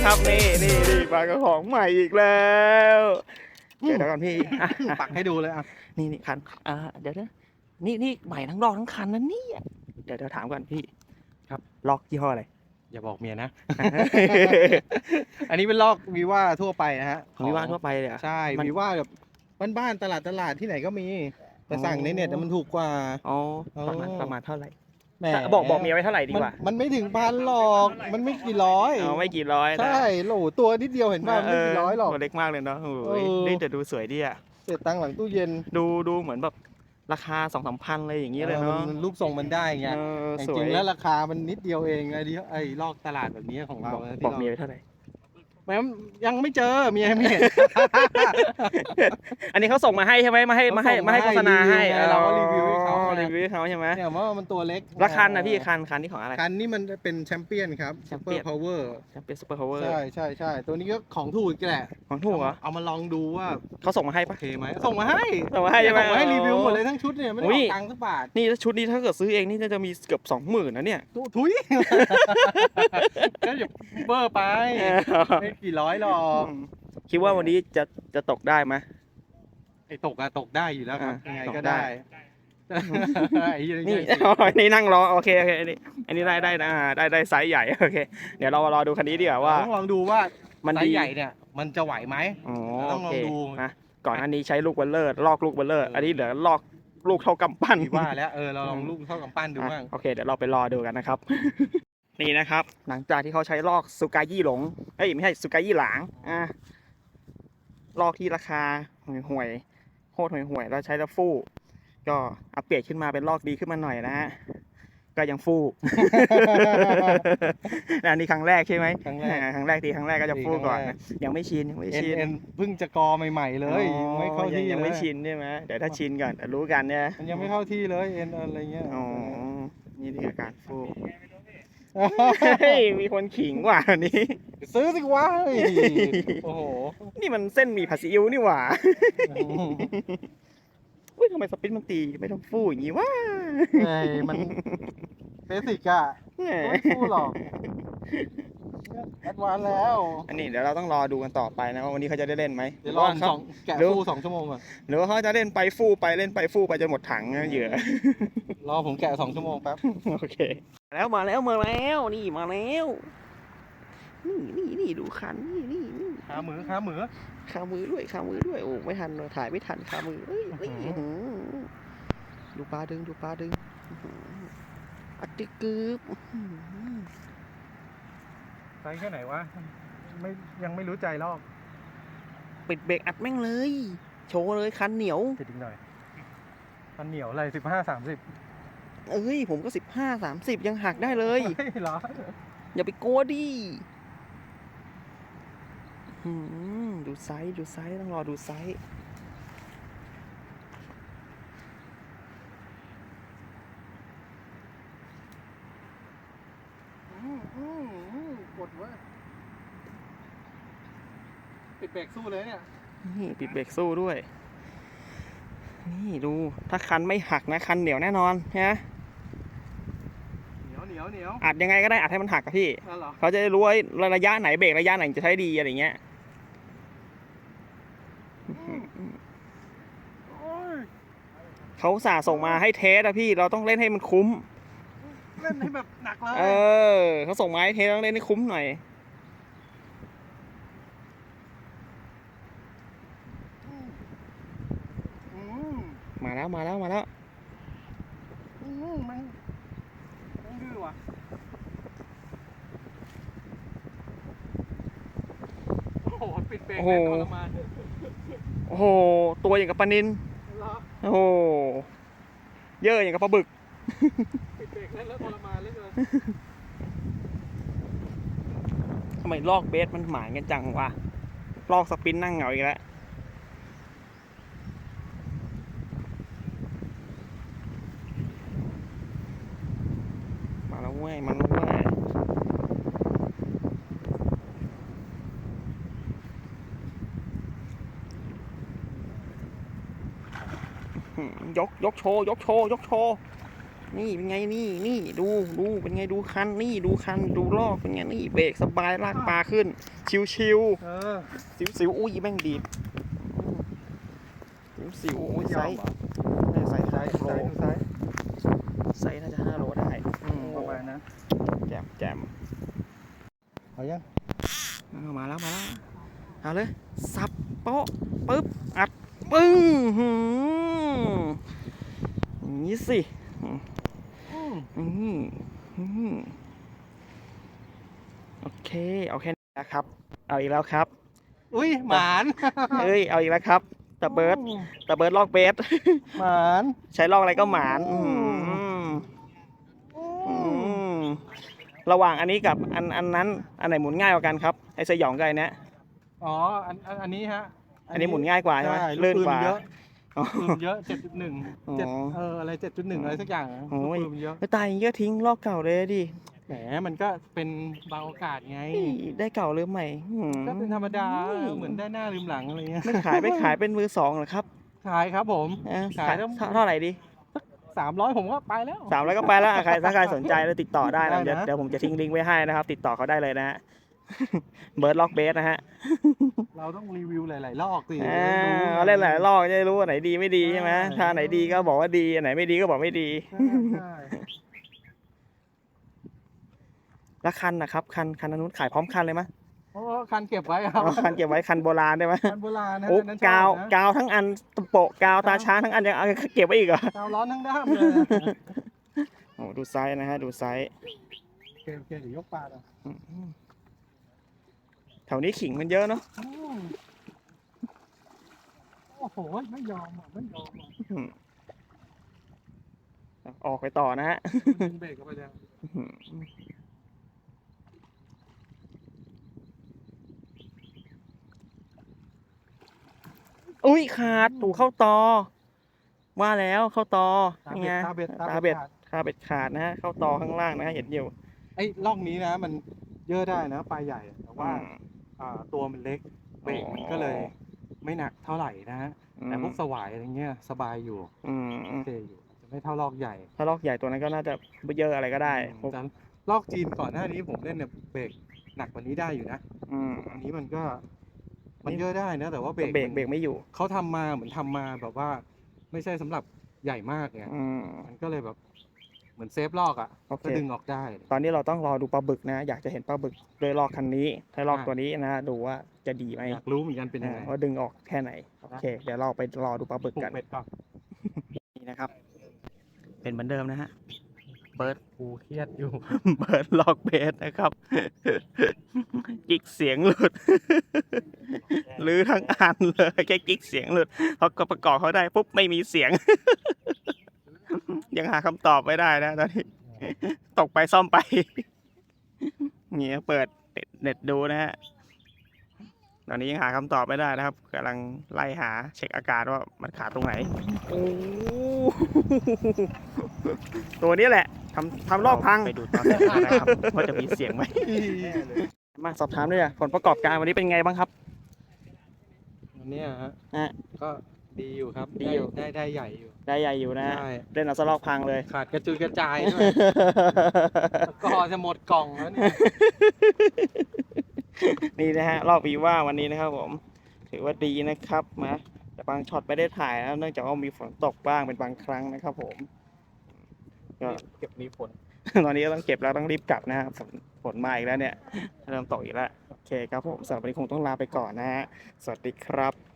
นะครับ นี่นี่นี่ปลากระของใหม่อีกแล้วเดี๋ยวเดี๋ยวก่อนพี่อะอะปักให้ดูเลยอะนี่นี่คันอ่าเดี๋ยวนะนี่นี่ใหม่ทั้งดอกทั้งคันนะเนี่ยเดี๋ยวเดี๋ยวถามก่อนพี่ครับ ล็อกยี่ห้ออะไร อย่าบอกเมียนะ อันนี้เป็นลอกวีว่าทั่วไปนะฮะของพี่ว่านทั่วไปเลยเหรอใช่มัน วีว่าแบบบ้านๆตลาดตลาดที่ไหนก็มี แต่สั่งในเน็ตอะมันถูกกว่าอ๋ออ๋อประมาณประมาณเท่าไหร่ แหมบอกบอกเมียไว้เท่าไหร่ดีมันกว่า มันไม่ถึงพันหรอก มันไม่กี่ร้อยเอาไม่กี่ร้อยนะใช่โหลตัวนิดเดียวเห็นป่ะไม่กี่ร้อยหรอกตัวเล็กมากเลยเนาะโอ้ยเออนี่แต่ดูสวยดีอะเสียตังค์หลังตู้เย็น ดูดูเหมือนแบบราคาสองสามพันอะไรอย่างนี้เลยเนาะออมันรูปทรงมันได้ไงเออแต่สจวยริงๆแล้วราคามันนิดเดียวเองไอ้ที่ไอ้ลอกตลาดแบบนี้ของเราบอกนะที่บอกราเมียไว้เท่าไหร่แม้ยังไม่เจอเมียไม่เห็นอันนี้เขาส่งมาให้ใช่ไหมมาให้มาให้เขาส่งมาให้มาให้โฆษณาให้รีวิวไงเราก็รีวิวให้เขาอ๋อไงรีวิวให้เขาใช่ไหมเนี่ยว่ามันตัวเล็กราคันนะพี่คันคันนี่ของอะไร คันนี้มันเป็นแชมเปี้ยนครับแชซูมเปเปี้อยนร์พาวเวอร์เป็นซูเปอร์พาวเวอร์ใช่ใช่ใช่ตัวนี้ก็ของถูกอีกแหละของถูกเหรอเอามาลองดูว่าเขาส่งมาให้โอปะเคไหมส่งมาให้ส่งมาให้ใช่ไหมส่งมาให้รีวิวหมดเลยทั้งชุดเนี่ยไม่ได้อุ้อยอกตังค์สักบาทนี่ถ้าชุดนี้ถ้าเกิดซื้อเองนี่น่าจะมีเกือบสองหมื่นนะเนี่ยทุทุยก็อย่าเบอร์ไปไม่กี่ร้อยหรอกคิดว่าวันนี้จะจะตกได้ไหมไอ้ตกอะตกได้อยู่แล้วครับอ่ายังไงตกก็ได้ได้ไอ้เหี้ย นี่นี่อ๋อนี่นั่งรอโอเคโอเคอันนี้อันนี้ได้ได้นะได้ได้ไซส์ใหญ่โอเค เดี๋ยวเรารอดูคันนี้ดีกว่าว่าต้องลองดูว่ามันไซส์ใหญ่เนี่ย มันจะไหวไหมอ๋อต้องลองดูนะก่อนอันนี้ใช้ลูกเบลเลอร์ลอกลูกเบลเลอร์ อันนี้เหลือลอกลูกเท่ากำปั้นว่าแล้วเออเราลองลูกเท่ากับปั้นดูบ้างโอเคเดี๋ยวเราไปรอดูกันนะครับ นี่นะครับ หลังจากที่เขาใช้ลอกสุกายี่หลงเอ้ยไม่ใช่สุกายี่หลางอะลอกที่ราคาห่วยห่วยโคตรห่วยห่วยๆแล้วใช้แล้วฟู่ ก็อัปเกรดขึ้นมาเป็นลอกดีขึ้นมาหน่อยนะฮะก็ยังฟู่อันนี้ครั้งแรกใช่ไหมครั้งแรกอ่าครั้งแรกทีครั้งแรกก็จะฟู่ก่อนครั้งแรกนะยังไม่ชินยังไม่เอ็นชินเอ็นเพิ่งจะกอใหม่ๆเลยอ๋อไม่เข้าที่ยังยังไม่เลยชินใช่ไหมเดี๋ยวถ้าชินก่อนเดี๋ยวรู้กันเนี่ยมันยังไม่เข้าที่เลยเอ็นอะไรเงี้ยอ๋อนี่คืออาการฟูเฮ้ยมีคนขิงว่ะวันนี้ซื้อสิวะเฮ้ยโอ้โห นี่มันเส้นหมีผัดซีอิ๊วนี่หว่าอุ้ย ทำไมสปินมันตีไม่ต้องฟูอย่างงี้วะเฮ้ยมันเบสิกอะแหมไม่พูดหรอกแอดวานแล้ว อันนี้เดี๋ยวเราต้องรอดูกันต่อไปนะว่าวันนี้เขาจะได้เล่นไหมเดี๋ยวลองหรืว่าสเขาองแกะหรือฟูสองชั่วโมงก่อนหรือว่าเขาจะเล่นไปฟูไปเล่นไปฟูไปจนหมดถังนะเหยื่อรอผมแกะสองชั่วโมงแป๊บโอเค แล้วมาแล้วมาแล้วนี่มาแล้ว นี่นี่นี่ดูคันนี่นี่นี่ขาห มือขาหมือคามือด้วยคามือด้วยโอ้ไม่ทันเลยถ่ายไม่ทันคามือเอ้ยเอ้ยอื้อหืออื้อหือดูปลาดึงดูปลาดึงอื้อหืออัดติกึบอื้อหือไซส์แค่ไหนวะไม่ยังไม่รู้ใจรอบปิดเบรกอัดแม่งเลย โชว์เลยคันเหนียวติดอีกหน่อยมันเหนียวอะไรสิบห้าสามสิบเอ้ยผมก็สิบห้าสามสิบยังหักได้เลยเหรออย่าไปกลัวดิอื้อหือ ดูไซส์ดูไซส์ต้องรอดูไซส์กดเว้ยปิดเบรกสู้เลยเนี่ย นี่ปิดเบรกสู้ด้วย นี่ดู ถ้าคันไม่หักนะคันเหนียวแน่นอนนะเหนียวเหนียวเหนียวอัดยังไงก็ได้อัดให้มันหักอะพี่นั่นเหรอเขาจะได้รู้ว่าระยะไหนเบรกระยะไหนจะใช้ดีอะไรเงี้ย โอ้ย เขาสาส่งมาให้เทสอะพี่เราต้องเล่นให้มันคุ้ม เล่นให้แบบหนักเลยเออเขาส่งมาให้เทสต้องเล่นให้คุ้มหน่อย อืมมาแล้วมาแล้วมาแล้วอืมมันมันดื้อว่ะโอ้โหปิดเบรกโอ้โหแม่งทรมาน โอ้โหตัวอย่างกับปลานินเหรอ โอ้โหเยอะอย่างกับปลาบึกปิดเบรกเล่นแล้วทรมานเลยเกินทำไมลอกเบสมันหมายกันจังวะ ลอกสปินนั่งเหงาอีกแล้วมาแล้วเว้ยมาแล้วเว้ ยหืมยกยกโชว์ยกโชว์ยกโชว์นี่เป็นไงนี่นี่ดูดูเป็นไงดูคันนี่ดูคันดูลอกเป็นไงนี่เบรกสบายลากปลาขึ้น ชิวชิวเออสิวสิวๆอุ้ยแม่งดีดสิวสิวๆอุ้ยไซส์น่าจะไซส์ห้าซ้ายโลซ้ายซ้ายไซส์น่าจะห้าโลได้อืมประมาณนะแจมแจมเอายังเอามาแล้วมาแล้วเอาเลยสับโป๊ะปึ๊บอัด ปึ้งหืมอย่างนี้สิอืมอืมอืมโอเคเอาแค่นี้นะครับ เอาอีกแล้วครับ อุ้ยหมานเอ้ยเอาอีกแล้วครับตะเบิร์ดตะเบิร์ดลอกเบสหมานใช้ลอกอะไรก็หมาน อืมอืมระหว่างอันนี้กับอันอันนั้น อันไหนหมุนง่ายกว่ากันครับ ไอ้สยองกับไอ้เนี้ยอ๋ออันอันอันนี้ฮะ อันนี้หมุนง่ายกว่าใช่ไหมใช่ลื่นกว่าลูปืเยอะอ๋อ ปืนเยอะเจ็ดจุดหนึ่งอ๋อเจ็ดเอออะไรเจ็ดจุดหนึ่งอะไรสักอย่างอะโอ้ยลูกปืนเยอะไม่ตายเยอะทิ้งลอกเก่าเลยดิ แหมมันก็เป็นบางโอกาสไงเฮ้ยได้เก่าหรือใหม่อืมก็เป็นธรรมดาเหมือนได้หน้าลืมหลังอะไรเงี้ยไม่ขายไม่ขายเป็นมือสองเหรอครับขายครับผมเอ้าขายขายแล้วเท่าไหร่ดีสามร้อยผมก็ไปแล้ว สามร้อยก็ไปแล้วอะใครถ้าใครสนใจแล้วติดต่อได้นะได้เดี๋ยวนะ เดี๋ยวผมจะทิ้งลิงก์ไว้ให้นะครับ ติดต่อเขาได้เลยนะฮะ เบิร์ดล็อกเบสนะฮะเราต้องรีวิวหลายๆรอบสิอ่าจะได้รู้เขาเล่นหลายรอบจะได้รู้ว่าไหนดีไม่ดีใช่ไหมใช่ถ้าไหนดีก็บอกว่าดีอันไหนไม่ดีก็บอกไม่ดี ใช่ใช่แล้วคันนะครับคันคันอนนุนขายพร้อมคันเลยไหมโอ้คันเก็บไว้ครับเอาคันเก็บไว้คันโบราณได้ไหมคันโบราณนะโอ้อันนั้นชอบกาวนะกาวทั้งอันตะโปะกาวตาช้างทั้งอันยังเอาเก็บไว้อีกเหรอ กาวร้อนทั้งด้ามเลยนะโอ้ดูไซส์นะฮะ ดูไซส์โอเคโอเคเดี๋ยวยกปลาอะอืม แถวนี้ขิงมันเยอะเนาะอืมโอ้โห ไม่ยอมอะไม่ยอมอะอืมออกไปต่อนะฮะดึงเบรกเข้าไปแล้วอุ้ยขาดถูกเข้าตอว่าแล้วเข้าตอตานี่เบ็ไงดตาเบ็ดตาเบ็ดขาขาเบ็ดขาดนะฮะเข้าตอข้างล่างนะฮะเห็นอยู่ไอ้ล่องนี้นะ มันเยอะได้นะปลาใหญ่แต่ว่าอืมอ่า ตัวมันเล็กเบรกมันก็เลยไม่หนักเท่าไหร่นะฮะแต่พวกสวายอะไรเงี้ยสบายอยู่อืมอืโอมเคอยู่จะไม่เท่าลอกใหญ่ ถ้าลอกใหญ่ตัวนั้นก็น่าจะเยอะอะไรก็ได้พวกแต่ลอกจีนก่อนหน้านี้ผมเล่นเนี่ยเบรกหนักกว่านี้ได้อยู่นะอืมอันนี้มันก็ มันเยอะได้นะ แต่ว่าเบรกเบรกมันเบรกไม่อยู่เขาทำมาเหมือนทำมาแบบว่า ไม่ใช่สำหรับใหญ่มากไงอืมมันก็เลยแบบเห มือนเซฟลอกอะโอเค ก็ดึงออกได้ ตอนนี้เราต้องรอดูปลาบึกนะ อยากจะเห็นปลาบึกโดยลอกคันนี้ถ้าลอกอ่า ตัวนี้นะ ดูว่าจะดีไหมอยากรู้เหมือนกันเป็นยังไงอ่าว่าดึงออกแค่ไหน โอเค เดี๋ยวเราไปรอดูปลาบึกปลูกกันเบ็ดก่อนนี่นะครับ เป็นเหมือนเดิมนะฮะ เปิด กูเครียดอยู่ เปิดลอกเบสนะครับ กิกเสียงหลุด หรือทั้งอันเลยแค่กิกเสียงหลุดพอก็ประกอบเขาได้ปุ๊บไม่มีเสียง ยังหาคำตอบไม่ได้นะตอนนี้ ตกไปซ่อมไปเนี่ยเปิดเน็ตดูนะฮะตอนนี้ยังหาคำตอบไม่ได้นะครับกำลังไล่หาเช็คอาการว่ามันขาดตรงไหนโอ้ตัวนี้แหละทำทำลอกพังไปดูตอนนะครับว่าจะมีเสียงไหมมาสอบถามด้วยอะผลประกอบการวันนี้เป็นไงบ้างครับวันเนี้ยฮะฮะก็ ดีอยู่ครับดีอยู่ได้ได้ใหญ่อยู่ได้ใหญ่อยู่นะใช่เล่นเอาสลอกพังเลย ขาดกระจุยกระจายด้วยก็จะหมดกล่องแล้วเนี่ยนี่นะฮะรอบวีว่าวันนี้นะครับผม ถือว่าดีนะครับนะแต่บางช็อตไม่ได้ถ่ายนะเนื่องจากว่ามีฝนตกบ้างเป็นบางครั้งนะครับผมก็ เก็บนี้ผล ตอนนี้ก็ต้องเก็บแล้วต้องรีบกลับนะฮะฝนฝนมาอีกแล้วเนี่ยเริ่มตกอีกแล้วโอเคครับผมสำหรับวันนี้คงต้องลาไปก่อนนะฮะสวัสดีครับ